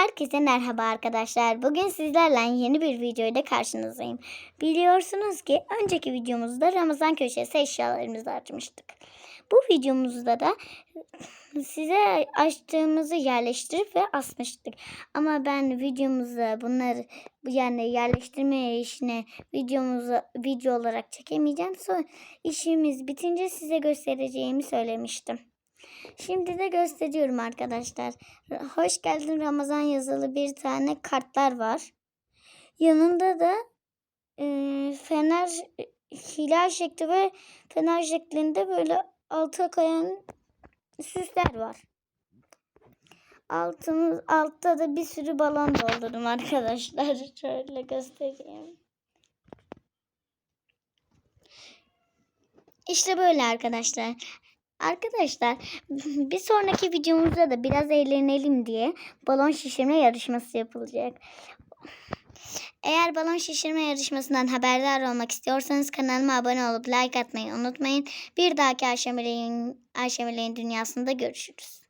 Herkese merhaba arkadaşlar. Bugün sizlerle yeni bir videoyla karşınızdayım. Biliyorsunuz ki önceki videomuzda Ramazan köşesi eşyalarımızı açmıştık. Bu videomuzda da size açtığımızı yerleştirip ve asmıştık. Ama ben videomuza bunları yani yerleştirme işini videomuza video olarak çekemeyeceğim. Sonra işimiz bitince size göstereceğimi söylemiştim. Şimdi de gösteriyorum arkadaşlar. Hoş geldin Ramazan yazılı bir tane kartlar var. Yanında da e, fener hilal şekli ve fener şeklinde böyle alta kayan süsler var. Altımız, altta da bir sürü balon doldurdum arkadaşlar. Şöyle göstereyim. İşte böyle arkadaşlar. Arkadaşlar bir sonraki videomuzda da biraz eğlenelim diye balon şişirme yarışması yapılacak. Eğer balon şişirme yarışmasından haberdar olmak istiyorsanız kanalıma abone olup like atmayı unutmayın. Bir dahaki Ayşe Meleğin dünyasında görüşürüz.